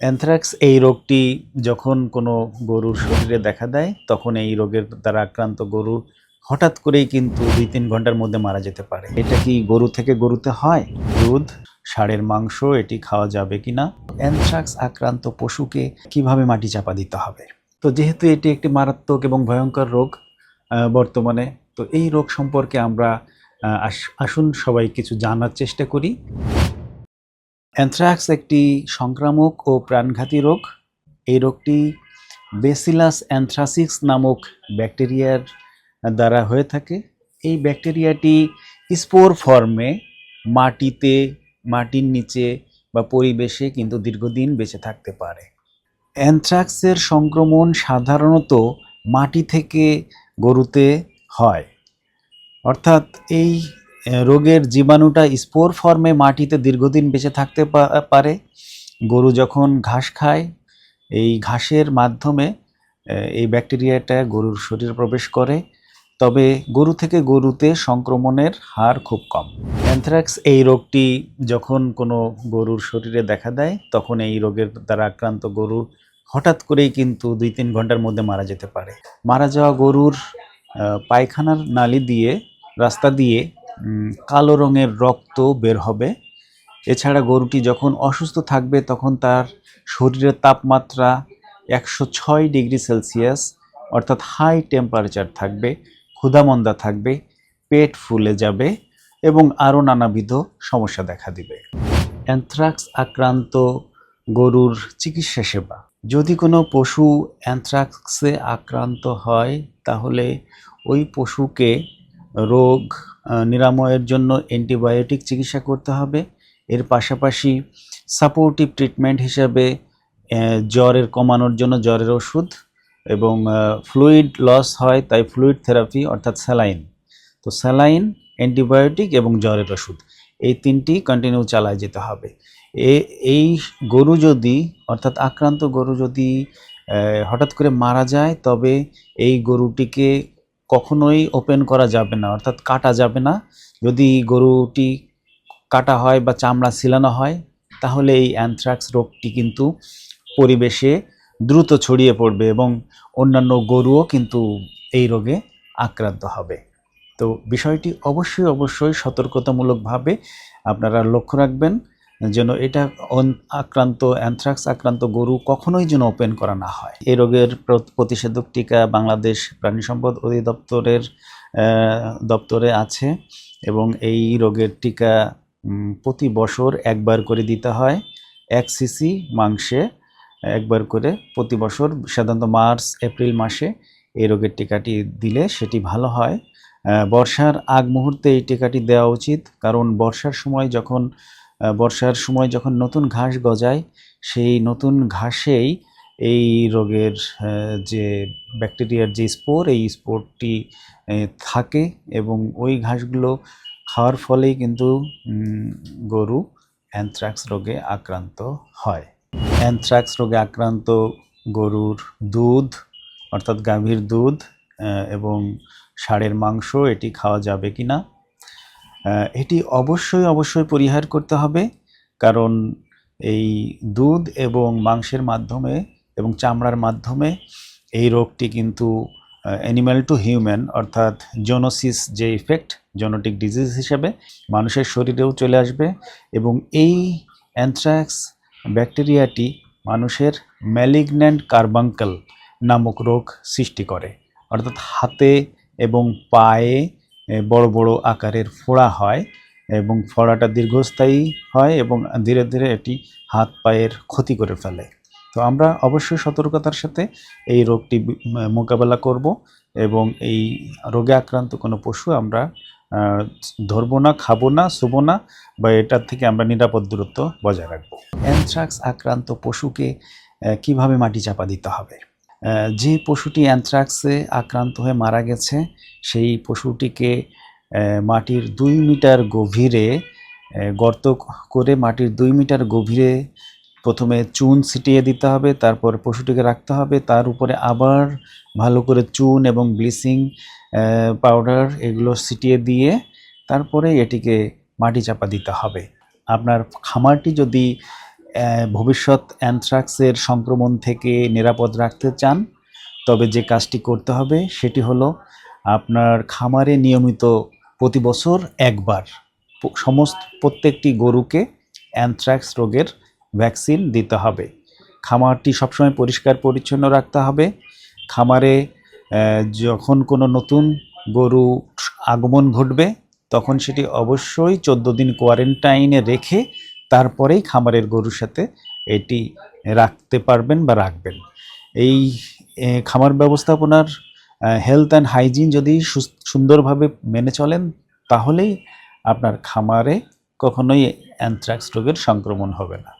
Anthrax এই রোগটি যখন কোনো গরুর শরীরে দেখা দেয়, তখন এই রোগের দ্বারা আক্রান্ত গরু হঠাৎ করেই কিন্তু দুই তিন ঘণ্টার মধ্যে মারা যেতে পারে। এটা কি গরু থেকে গরুতে হয়? দুধ ষাঁড়ের মাংস, এটি খাওয়া যাবে কিনা? অ্যানথ্রাক্স আক্রান্ত পশুকে কীভাবে মাটি চাপা দিতে হবে? তো যেহেতু এটি একটি মারাত্মক এবং ভয়ঙ্কর রোগ বর্তমানে, তো এই রোগ সম্পর্কে আমরা আস- আসুন সবাই কিছু জানার চেষ্টা করি। অ্যানথ্রাক্স একটি সংক্রামক ও প্রাণঘাতী রোগ। এই রোগটি বেসিলাস অ্যানথ্রাসিক্স নামক ব্যাকটেরিয়ার দ্বারা হয়ে থাকে। এই ব্যাকটেরিয়াটি স্পোর ফর্মে মাটিতে, মাটির নিচে বা পরিবেশে কিন্তু দীর্ঘদিন বেঁচে থাকতে পারে। অ্যানথ্রাক্সের সংক্রমণ সাধারণত মাটি থেকে গরুতে হয়। অর্থাৎ এই রোগের জীবাণুটা স্পোর ফর্মে মাটিতে দীর্ঘদিন বেঁচে থাকতে পারে। গরু যখন ঘাস খায়, এই ঘাসের মাধ্যমে এই ব্যাকটেরিয়াটা গরুর শরীরে প্রবেশ করে। তবে গরু থেকে গরুতে সংক্রমণের হার খুব কম। অ্যানথ্রাক্স এই রোগটি যখন কোনো গরুর শরীরে দেখা দেয়, তখন এই রোগের দ্বারা আক্রান্ত গরু হঠাৎ করেই কিন্তু দুই তিন ঘণ্টার মধ্যে মারা যেতে পারে। মারা যাওয়া গরুর পায়খানার নালি দিয়ে, রাস্তা দিয়ে কালো রঙের রক্ত বের হবে। এছাড়া গরুটি যখন অসুস্থ থাকবে, তখন তার শরীরের তাপমাত্রা একশো ছয় ডিগ্রি সেলসিয়াস, অর্থাৎ হাই টেম্পারেচার থাকবে, ক্ষুধামন্দা থাকবে, পেট ফুলে যাবে এবং আরও নানাবিধ সমস্যা দেখা দিবে। অ্যানথ্রাক্স আক্রান্ত গরুর চিকিৎসা সেবা। যদি কোনো পশু অ্যানথ্রাক্সে আক্রান্ত হয়, তাহলে ওই পশুকে রোগ নিরাময়ের জন্য অ্যান্টিবায়োটিক চিকিৎসা করতে হবে। এর পাশাপাশি সাপোর্টিভ ট্রিটমেন্ট হিসাবে জ্বরের কমানোর জন্য জ্বরের ওষুধ এবং ফ্লুইড লস হয়, তাই ফ্লুইড থেরাপি অর্থাৎ স্যালাইন তো স্যালাইন অ্যান্টিবায়োটিক এবং জ্বরের ওষুধ, এই তিনটি কন্টিনিউ চালায় যেতে হবে। এ, এই গরু যদি, অর্থাৎ আক্রান্ত গরু যদি হঠাৎ করে মারা যায়, তবে এই গরুটিকে কখনোই ওপেন করা যাবে না, অর্থাৎ কাটা যাবে না। যদি গরুটি কাটা হয় বা চামড়া ছিলানো হয়, তাহলে এই অ্যানথ্রাক্স রোগটি কিন্তু পরিবেশে দ্রুত ছড়িয়ে পড়বে এবং অন্যান্য গরুও কিন্তু এই রোগে আক্রান্ত হবে। তো বিষয়টি অবশ্যই অবশ্যই সতর্কতামূলকভাবে আপনারা লক্ষ্য রাখবেন। যেন এটা আক্রান্ত অ্যানথ্রাক্স আক্রান্ত গরু কখনোই যেন ওপেন করা না হয়। এই রোগের প্রতিষেধক টিকা বাংলাদেশ প্রাণী সম্পদ অধিদপ্তরের দপ্তরে আছে এবং এই রোগের টিকা প্রতি বছর একবার করে দিতে হয়। এক সিসি মাংসে একবার করে প্রতি বছর, সাধারণত মার্চ, এপ্রিল মাসে এই রোগের টিকাটি দিলে সেটি ভালো হয়। বর্ষার আগ মুহূর্তে এই টিকাটি দেওয়া উচিত, কারণ বর্ষার সময় যখন বর্ষার সময় যখন নতুন ঘাস গজায়, সেই নতুন ঘাসেই এই রোগের যে ব্যাকটেরিয়ার যে স্পোর, এই স্পোরটি থাকে এবং ওই ঘাসগুলো খাওয়ার ফলেই কিন্তু গরু অ্যানথ্রাক্স রোগে আক্রান্ত হয়। অ্যানথ্রাক্স রোগে আক্রান্ত গরুর দুধ, অর্থাৎ গাভীর দুধ এবং ষাঁড়ের মাংস, এটি খাওয়া যাবে কি না এটি অবশ্যই অবশ্যই পরিহার করতে হবে। কারণ এই দুধ এবং মাংসের মাধ্যমে এবং চামড়ার মাধ্যমে এই রোগটি কিন্তু অ্যানিম্যাল টু হিউম্যান অর্থাৎ জোনোসিস যে ইফেক্ট জোনোটিক ডিজিজ হিসেবে মানুষের শরীরেও চলে আসবে এবং এই অ্যানথ্রাক্স ব্যাকটেরিয়াটি মানুষের ম্যালিগন্যান্ট কার্বাঙ্কাল নামক রোগ সৃষ্টি করে। অর্থাৎ হাতে এবং পায়ে বড় বড় আকারের ফোড়া হয় এবং ফোড়াটা দীর্ঘস্থায়ী হয় এবং ধীরে ধীরে এটি হাত পায়ের ক্ষতি করে ফেলে। তো আমরা অবশ্যই সতর্কতার সাথে এই রোগটি মোকাবেলা করব এবং এই রোগে আক্রান্ত কোনো পশু আমরা ধরবো না, খাব না, শুবো না বা এটার থেকে আমরা নিরাপদ দূরত্ব বজায় রাখব। অ্যানথ্রাক্স আক্রান্ত পশুকে কীভাবে মাটি চাপা দিতে হবে? যে পশুটি অ্যানথ্রাক্সে আক্রান্ত হয়ে মারা গেছে, সেই পশুটিকে মাটির দুই মিটার গভীরে গর্ত করে মাটির দুই মিটার গভীরে প্রথমে চুন ছিটিয়ে দিতে হবে, তারপর পশুটিকে রাখতে হবে। তার উপরে আবার ভালো করে চুন এবং ব্লিচিং পাউডার এগুলো ছিটিয়ে দিয়ে তারপরে এটিকে মাটি চাপা দিতে হবে। আপনার খামারটি যদি ভবিষ্যৎ অ্যানথ্রাক্সের সংক্রমণ থেকে নিরাপদ রাখতে চান, তবে যে কাজটি করতে হবে সেটি হলো আপনার খামারে নিয়মিত প্রতি বছর একবার সমস্ত প্রত্যেকটি গরুকে অ্যানথ্রাক্স রোগের ভ্যাকসিন দিতে হবে। খামারটি সবসময় পরিষ্কার পরিচ্ছন্ন রাখতে হবে। খামারে যখন কোনো নতুন গরু আগমন ঘটবে, তখন সেটি অবশ্যই চোদ্দ দিন কোয়ারেন্টাইনে রেখে তারপরেই খামারের গরুর সাথে এটি রাখতে পারবেন বা রাখবেন। এই খামার ব্যবস্থাপনার হেলথ অ্যান্ড হাইজিন যদি সুন্দরভাবে মেনে চলেন, তাহলেই আপনার খামারে কখনোই অ্যানথ্রাক্স রোগের সংক্রমণ হবে না।